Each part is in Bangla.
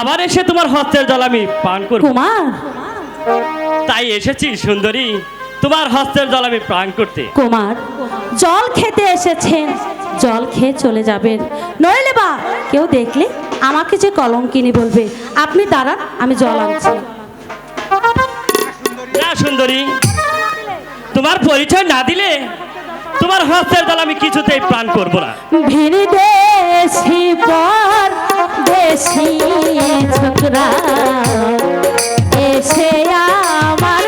আবার এসে তোমার হস্তের জল আমি পান করব। কুমার। তাই এসেছি সুন্দরী তোমার হস্তের জল আমি পান করতে। কুমার জল খেতে এসেছেন জল খেয়ে চলে যাবেন। নইলে বা কেউ দেখলে আমাকে যে কলঙ্কিনী বলবে আপনি দাঁড়ান আমি জল আনছি। না সুন্দরী তোমার পরিচয় না দিলে তোমার হস্তের জল আমি কিছুতেই প্রাণ করব না। ভিনি দেশি পর দেশি ছোকরা। এসে আমার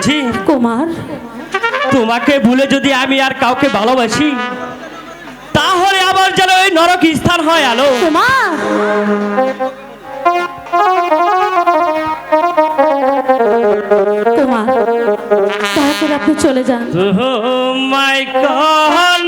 বলছি কুমার। তোমাকে ভুলে যদি আমি আর কাউকে ভালোবাসি তাহলে আবার যেন ওই নরক স্থান হয় আলো। কুমার। কুমার আপনি চলে যান। My God.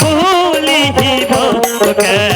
ভুলিব কে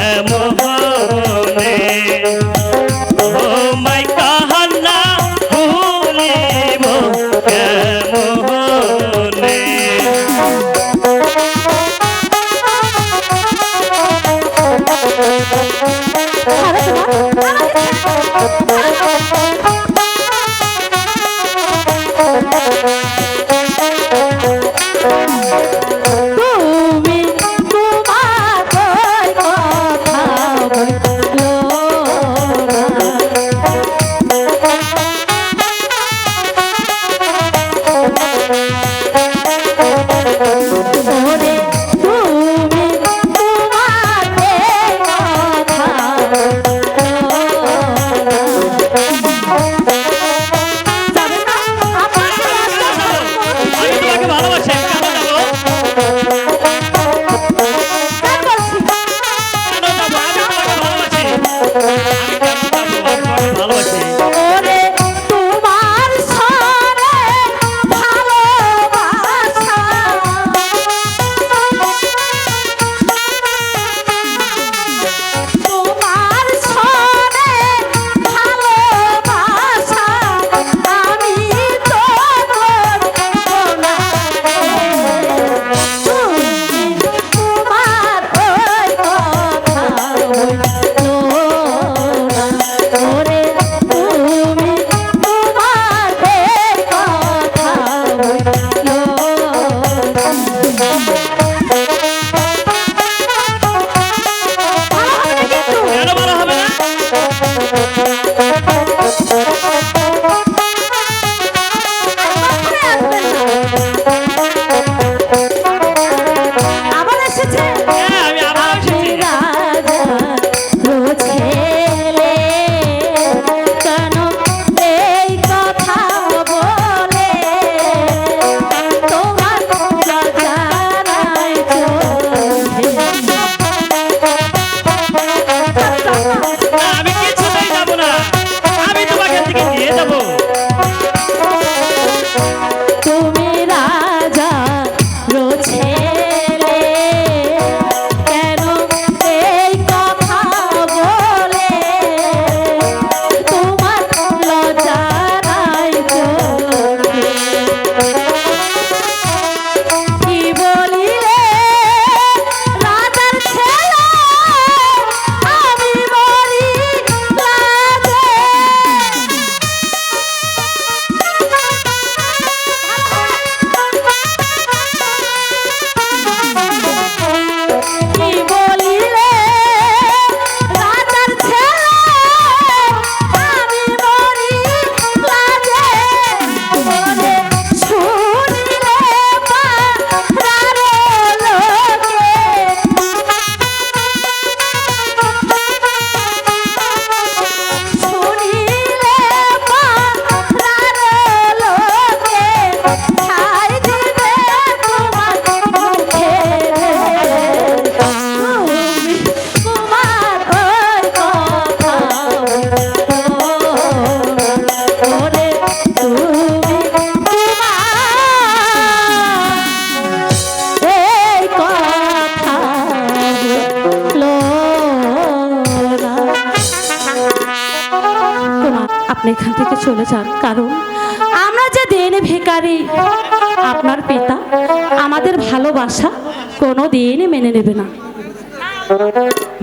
কোনো দিন মেনে নেবে না।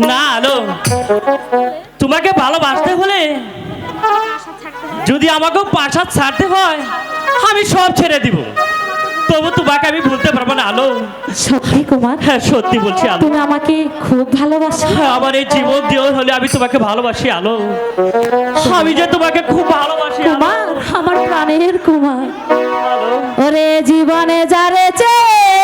না আলো। তোমাকে ভালোবাসতে হলে যদি আমাকে পাশাত ছাড়তে হয় আমি সব ছেড়ে দিব। তবু তোমাকে আমি ভুলতে পারব না আলো। সত্যি কুমার? হ্যাঁ সত্যি বলছি আলো। তুমি আমাকে খুব ভালোবাসো। হ্যাঁ, আমার এই জীবন দিয়ে হলে আমি তোমাকে ভালোবাসি আলো। আমি যে তোমাকে খুব ভালোবাসি কুমার আমার প্রাণের কুমার। ওরে জীবনে যারে চেয়েছি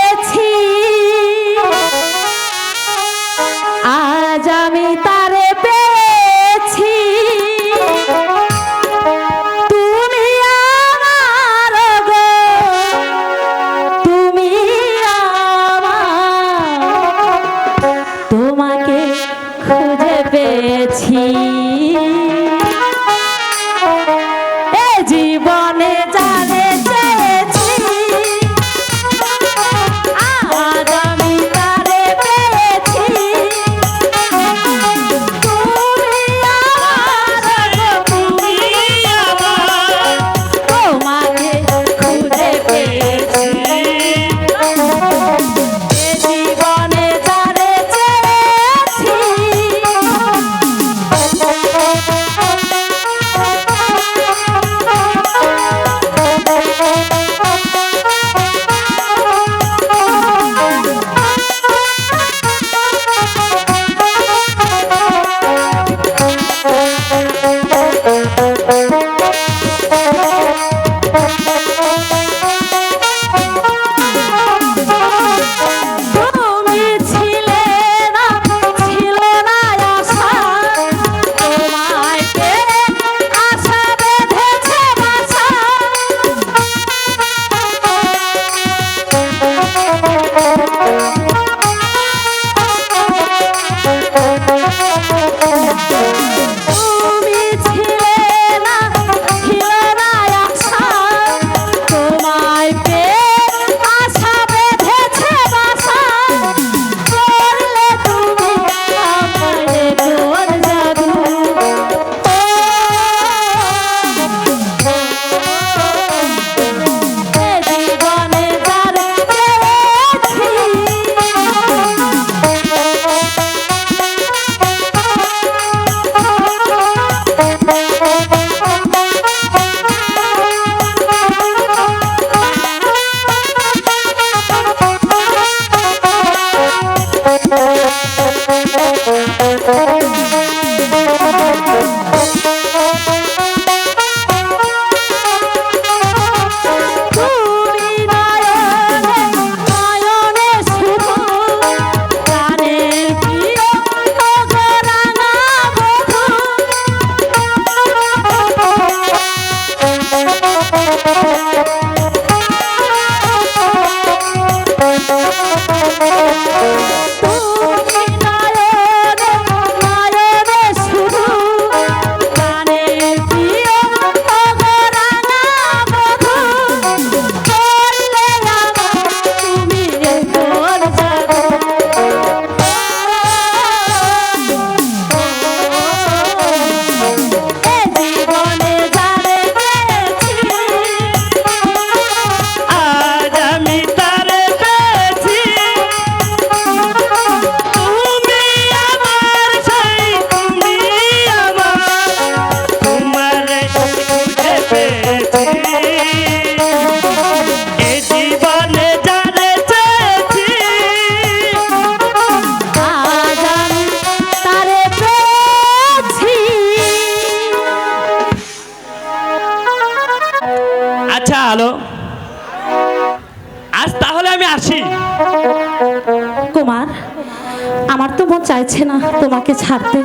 চাইছে না তোমাকে ছাড়তে।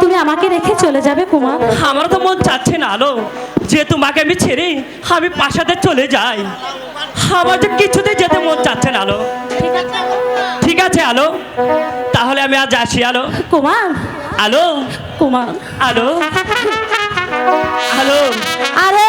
তুমি আমাকে রেখে চলে যাবে কুমার আমার তো মন চাচ্ছে না আলো। যে তোমাকে আমি ছেড়ে আমি পাশাতে চলে যাই। আমার তো কিছুতে যেতে মন চাচ্ছে না আলো। ঠিক আছে আলো। তাহলে আমি আজ আসি আলো। কুমার আলো। কুমার আলো। আলো। আরে